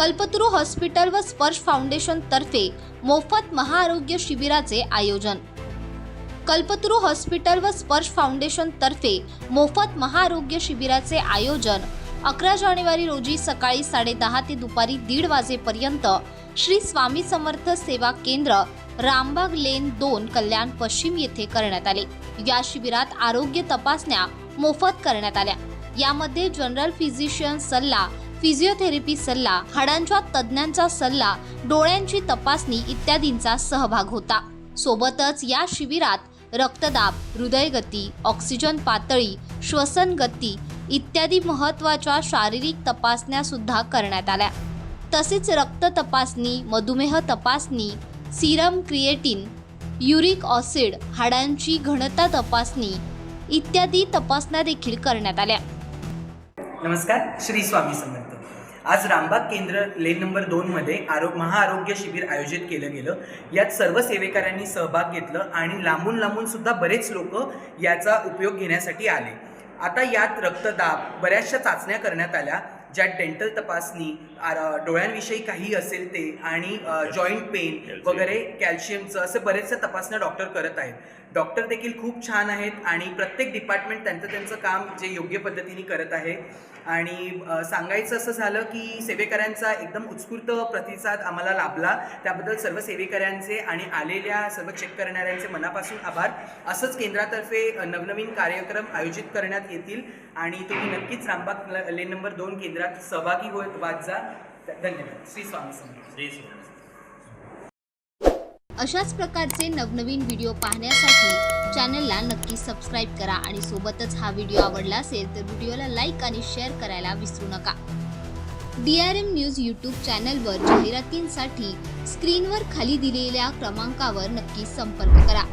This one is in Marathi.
कल्पतरू हॉस्पिटल व स्पर्श फाउंडेशन तर्फे मोफत महाआरोग्य शिबिराचे आयोजन. कल्पतरू हॉस्पिटल व स्पर्श फाउंडेशन तर्फे मोफत महाआरोग्य शिबिराचे आयोजन अकरा जानेवारी रोजी सकाळी साडेदहा ते दुपारी दीड वाजेपर्यंत श्री स्वामी समर्थ सेवा केंद्र रामबाग लेन दोन कल्याण पश्चिम येथे करण्यात आले. या शिबिरात आरोग्य तपासण्या मोफत करण्यात आल्या. यामध्ये जनरल फिजिशियन सल्ला फिजिओथेरपी सल्ला हाडांच्या तज्ज्ञांचा सल्ला डोळ्यांची तपासणी इत्यादींचा सहभाग होता. सोबतच या शिबिरात रक्तदाब हृदयगती ऑक्सिजन पातळी श्वसन गती इत्यादी महत्त्वाच्या शारीरिक तपासण्या सुद्धा करण्यात आल्या. तसेच रक्त तपासणी मधुमेह तपासणी सिरम क्रिएटिन युरिक ऑसिड हाडांची घनता तपासणी इत्यादी तपासण्या देखील करण्यात आल्या. नमस्कार श्री स्वामी समर्थ आज रामबाग केंद्र लेन नंबर दोनमध्ये आरो महाआरोग्य शिबिर आयोजित केलं गेलं. यात सर्व सेवेकऱ्यांनी सहभाग घेतलं आणि लांबून लांबून सुद्धा बरेच लोक याचा उपयोग घेण्यासाठी आले. आता यात रक्तदाब बऱ्याचशा चाचण्या करण्यात आल्या. ज्यात डेंटल तपासणी आर- डोळ्यांविषयी काही असेल ते आणि जॉईंट पेन वगैरे कॅल्शियमचं असे बरेचसे तपासण्या डॉक्टर करत आहेत. डॉक्टर देखील खूप छान आहेत आणि प्रत्येक डिपार्टमेंट त्यांचं त्यांचं काम जे योग्य पद्धतीने करत आहे. आणि सांगायचं असं झालं की सेवेकऱ्यांचा एकदम उत्स्फूर्त प्रतिसाद आम्हाला लाभला. त्याबद्दल सर्व सेवेकऱ्यांचे आणि आलेल्या सर्व चेक करणाऱ्यांचे मनापासून आभार. असंच केंद्रातर्फे नवनवीन कार्यक्रम आयोजित करण्यात येतील. आणि तुम्ही नक्कीच रामबाग लेन नंबर दोन केंद्रात सहभागी होत वाद जा धन्यवाद. श्री स्वामी समर्थ. श्री स्वामी अशाच प्रकारचे नवनवीन व्हिडिओ पाहण्यासाठी चॅनलला नक्की सबस्क्राईब करा आणि सोबतच हा व्हिडिओ आवडला असेल तर व्हिडिओला लाईक आणि शेअर करायला विसरू नका. D R M news YouTube चॅनलवर जाहिरातींसाठी स्क्रीनवर खाली दिलेल्या क्रमांकावर नक्की संपर्क करा.